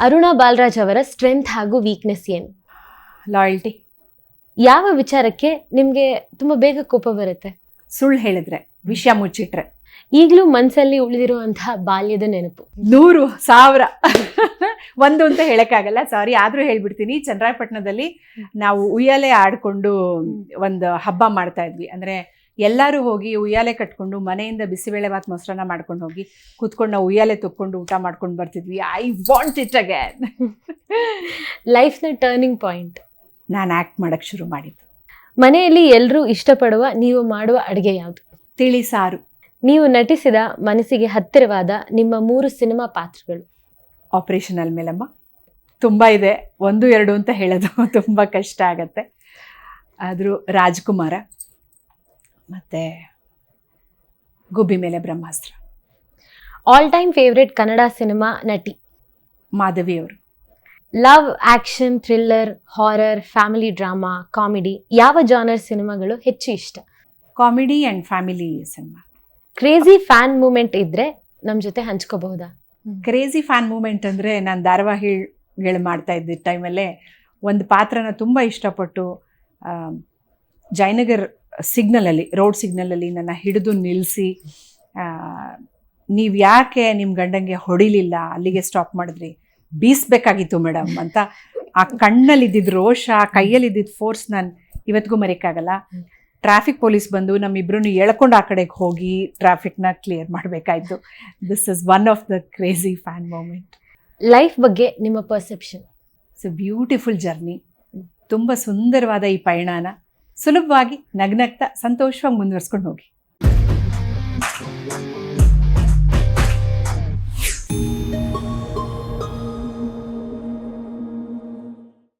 ಅರುಣಾ ಬಾಲರಾಜ್ ಅವರ ಸ್ಟ್ರೆಂತ್ ಹಾಗೂ ವೀಕ್ನೆಸ್ ಏನು? ಲಾಯಲ್ಟಿ ಯಾವ ವಿಚಾರಕ್ಕೆ ನಿಮಗೆ ತುಂಬ ಬೇಗ ಕೋಪ ಬರುತ್ತೆ? ಸುಳ್ಳು ಹೇಳಿದ್ರೆ ವಿಷಯ ಮುಚ್ಚಿಟ್ರೆ. ಈಗಲೂ ಮನಸ್ಸಲ್ಲಿ ಉಳಿದಿರುವಂತಹ ಬಾಲ್ಯದ ನೆನಪು. ನೂರು ಸಾವಿರ. ಒಂದು ಅಂತ ಹೇಳಕ್ಕಾಗಲ್ಲ ಸಾರಿ ಆದ್ರೂ ಹೇಳ್ಬಿಡ್ತೀನಿ. ಚಂದ್ರಾಯಪಟ್ಟಣದಲ್ಲಿ ನಾವು ಉಯ್ಯಾಲೆ ಆಡಿಕೊಂಡು ಒಂದು ಹಬ್ಬ ಮಾಡ್ತಾ ಇದ್ವಿ. ಅಂದ್ರೆ ಎಲ್ಲರೂ ಹೋಗಿ ಉಯ್ಯಾಲೆ ಕಟ್ಕೊಂಡು ಮನೆಯಿಂದ ಬಿಸಿಬೇಳೆ ಭಾತ್ ಮೊಸರನ್ನ ಮಾಡ್ಕೊಂಡು ಹೋಗಿ ಕೂತ್ಕೊಂಡು ನಾವು ಉಯ್ಯಾಲೆ ತೊಕ್ಕೊಂಡು ಊಟ ಮಾಡ್ಕೊಂಡು ಬರ್ತಿದ್ವಿ. ಐ ವಾಂಟ್ ಇಟ್ ಅಗೇನ್ ಲೈಫ್ನ ಟರ್ನಿಂಗ್ ಪಾಯಿಂಟ್ ನಾನು ಆ್ಯಕ್ಟ್ ಮಾಡೋಕ್ಕೆ ಶುರು ಮಾಡಿದ್ದು. ಮನೆಯಲ್ಲಿ ಎಲ್ಲರೂ ಇಷ್ಟಪಡುವ ನೀವು ಮಾಡುವ ಅಡುಗೆ ಯಾವುದು? ತಿಳಿ ಸಾರು. ನೀವು ನಟಿಸಿದ ಮನಸ್ಸಿಗೆ ಹತ್ತಿರವಾದ ನಿಮ್ಮ ಮೂರು ಸಿನಿಮಾ ಪಾತ್ರಗಳು. ಆಪರೇಷನ್ ಮೇಲಮ್ಮ ತುಂಬ ಇದೆ. ಒಂದು ಎರಡು ಅಂತ ಹೇಳೋದು ತುಂಬ ಕಷ್ಟ ಆಗತ್ತೆ. ಆದರೂ ರಾಜ್ಕುಮಾರ. ಮತ್ತು ಗುಬ್ಬಿ ಮೇಲೆ Brahmastra. All time favourite Kannada cinema ನಟಿ? ಮಾಧವಿ ಅವರು. Love action thriller horror family drama comedy ಯಾವ ಜಾನರ್ ಸಿನಿಮಾಗಳು ಹೆಚ್ಚು ಇಷ್ಟ? Comedy and family cinema crazy fan moment ಇದ್ರೆ ನಮ್ಮ ಜೊತೆ ಹಂಚ್ಕೋಬಹುದಾ? ಕ್ರೇಜಿ ಫ್ಯಾನ್ ಮೂಮೆಂಟ್ ಅಂದರೆ ನಾನು ಧಾರಾವಾಹಿಗಳು ಮಾಡ್ತಾ ಇದ್ದ ಟೈಮಲ್ಲೇ ಒಂದು ಪಾತ್ರನ ತುಂಬ ಇಷ್ಟಪಟ್ಟು ಜಯನಗರ್ ಸಿಗ್ನಲಲ್ಲಿ ರೋಡ್ ಸಿಗ್ನಲಲ್ಲಿ ನನ್ನ ಹಿಡಿದು ನಿಲ್ಲಿಸಿ ನೀವು ಯಾಕೆ ನಿಮ್ಮ ಗಂಡಂಗೆ ಹೊಡಿಲಿಲ್ಲ ಅಲ್ಲಿಗೆ ಸ್ಟಾಪ್ ಮಾಡಿದ್ರಿ? ಬೀಸ್ಬೇಕಾಗಿತ್ತು ಮೇಡಮ್ ಅಂತ ಆ ಕಣ್ಣಲ್ಲಿ ಇದ್ದಿದ್ದು ರೋಷ ಕೈಯಲ್ಲಿ ಇದ್ದಿದ್ದ ಫೋರ್ಸ್ ನಾನು ಇವತ್ತಿಗೂ ಮರೆಯಕ್ಕಾಗಲ್ಲ. ಟ್ರಾಫಿಕ್ ಪೊಲೀಸ್ ಬಂದು ನಮ್ಮಿಬ್ರು ಎಳ್ಕೊಂಡು ಆ ಕಡೆಗೆ ಹೋಗಿ ಟ್ರಾಫಿಕ್ನ clear ಮಾಡಬೇಕಾಯ್ತು. This is one of the crazy fan moment life ಬಗ್ಗೆ ನಿಮ್ಮ ಪರ್ಸೆಪ್ಷನ್ ಇಟ್ಸ್ ಬ್ಯೂಟಿಫುಲ್ ಜರ್ನಿ ತುಂಬ ಸುಂದರವಾದ ಈ ಪಯಣನ. ಸುಲಭವಾಗಿ ನಗ್ನಗ್ತಾ ಸಂತೋಷವಾಗಿ ಮುಂದುವರ್ಸ್ಕೊಂಡು ಹೋಗಿ.